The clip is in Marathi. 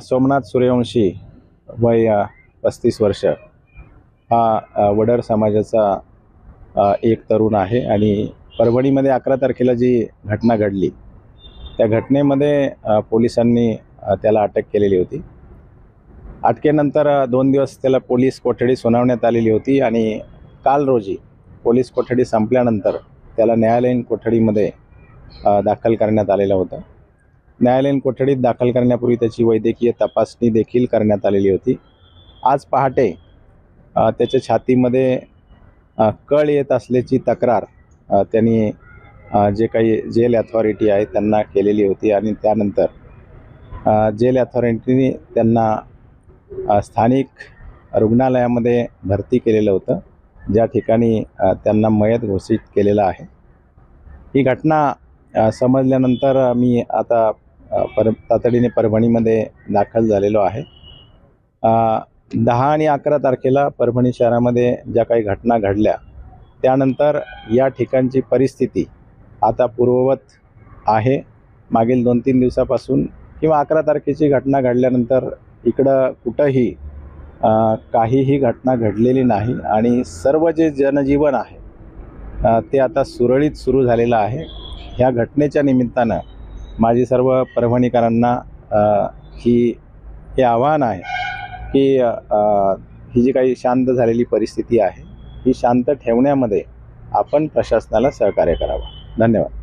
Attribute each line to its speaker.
Speaker 1: सोमनाथ सूर्यवंशी वय पस्तीस वर्ष. हा वडर समाजाचा एक तरुण आहे आणि परभणीमध्ये अकरा तारखेला जी घटना घडली त्या घटनेमध्ये पोलिसांनी त्याला अटक केलेली होती. अटकेनंतर दोन दिवस त्याला पोलीस कोठडी सुनावण्यात आलेली होती आणि काल रोजी पोलीस कोठडी संपल्यानंतर त्याला न्यायालयीन कोठडीमध्ये दाखल करण्यात आलेलं होतं. न्यायालयीन कोठडीत दाखल करण्यापूर्वी त्याची वैद्यकीय तपासणी देखील करण्यात आलेली होती. आज पहाटे त्याच्या छातीमध्ये कळ येत असल्याची तक्रार त्यांनी जे काही जेल अथॉरिटी आहे त्यांना केलेली होती आणि त्यानंतर जेल अथॉरिटीने त्यांना स्थानिक रुग्णालयामध्ये भरती केलेलं होतं. ज्या ठिकाणी त्यांना मयत घोषित केलेलं आहे. ही घटना समजल्यानंतर मी आता पर तातडीने परभणीमध्ये दाखल झालेलो आहे. दहा आणि अकरा तारखेला परभणी शहरामध्ये ज्या काही घटना घडल्या त्यानंतर या ठिकाणची परिस्थिती आता पूर्ववत आहे. मागील दोन तीन दिवसापासून किंवा अकरा तारखेची घटना घडल्यानंतर इकडं कुठंही काहीही घटना घडलेली नाही आणि सर्व जे जनजीवन आहे ते आता सुरळीत सुरू झालेलं आहे. ह्या घटनेच्या निमित्तानं माझी सर्व परभणीकरांना ही हे आव्हान आहे की ही जी काही शांत झालेली परिस्थिती आहे ही शांत ठेवण्यामध्ये आपण प्रशासनाला सहकार्य करावं. धन्यवाद.